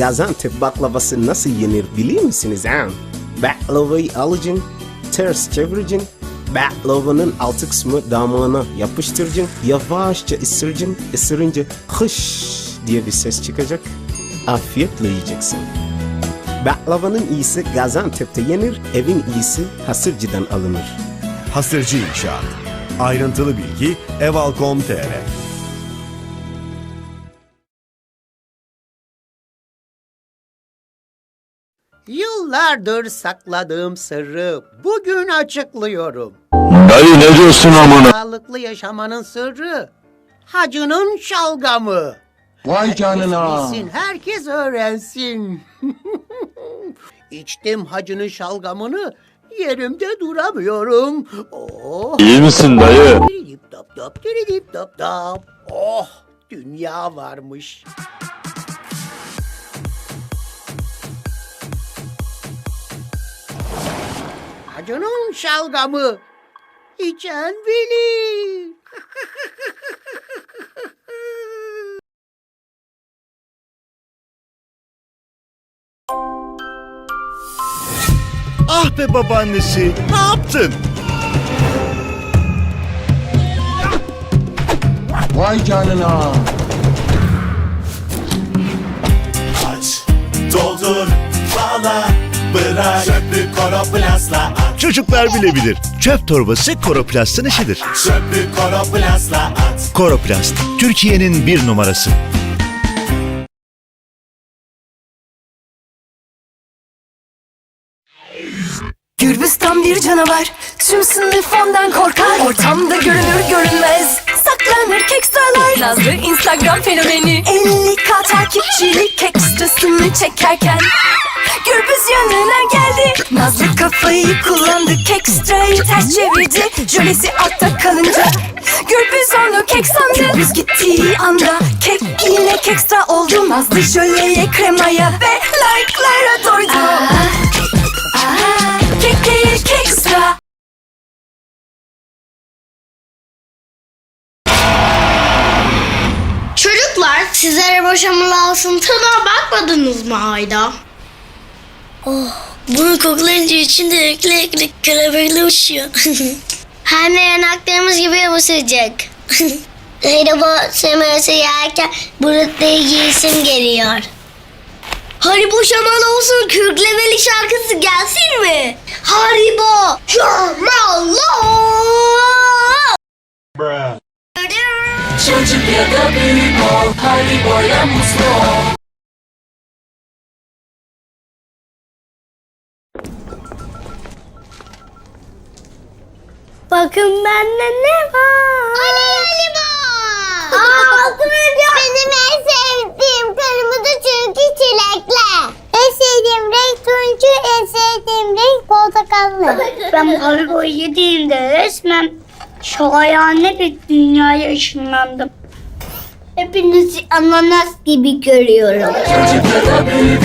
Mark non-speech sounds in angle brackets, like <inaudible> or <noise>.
Gaziantep baklavası nasıl yenir biliyor musunuz ha? Baklavayı alacaksın, ters çevireceksin. Baklavanın altı kısmı damağına yapıştıracaksın. Yavaşça ısıracaksın. Isırınca hış diye bir ses çıkacak. Afiyetle yiyeceksin. Baklavanın iyisi Gaziantep'te yenir, evin iyisi Hasırcı'dan alınır. Hasırcı İnşaat. Ayrıntılı bilgi eval.com.tr Yıllardır sakladığım sırrı bugün açıklıyorum. Dayı ne diyorsun amına? Sağlıklı yaşamanın sırrı hacının şalgamı. Vay canına. Bilsin, herkes öğrensin. <laughs> İçtim hacının şalgamını, yerimde duramıyorum. Oh. İyi misin dayı? Dap, diridip dap dap. Oh, dünya varmış. Hacının şalgamı. İçen bilir. Ah be babaannesi ne yaptın? Vay canına. aç Doldur bağla Bırak çöpü koroplastla Çocuklar bilebilir. Çöp torbası Koroplast'ın işidir. Çöpü koroplastla at Koroplast, Türkiye'nin bir numarası. Gürbüz tam bir canavar Tüm sınıf ondan korkar Ortamda görünür görünmez Saklanır kekstralar Nazlı Instagram fenomeni 50k takipçilik ekstrasını çekerken Gürbüz yanına geldi. Nazlı kafayı kullandı. Kekstrayı ters çevirdi. Jölesi altta kalınca. Gürbüz onu kek sandı. Gürbüz gittiği anda Kek yine kekstra oldu. Nazlı jöleye kremaya Ve like'lara doydu. Aa, kek değil kekstra. Çocuklar sizlere boşanma tadına bakmadınız mı Ayda? Oh, bunu koklayınca içinde ekli ekli karamelli uçuyor. <laughs> Hem de yanaklarımız gibi yapışacak. <laughs> Hayda semesi yerken burutlayı giysim geliyor. Haribo şamalı olsun kürklemeli şarkısı gelsin mi? Haribo şamalı. Çocuk ya da büyük ol, Haribo'yla mutlu ol. Bakın bende ne var? Ali Haribo. Aa, Benim en sevdiğim kırmızı çünkü çilekli. En sevdiğim renk turuncu, en sevdiğim renk portakallı. <laughs> Ben Haribo'yu yediğimde resmen şahane bir dünyaya ışınlandım. Hepinizi ananas gibi görüyorum. Çocuk ya da büyük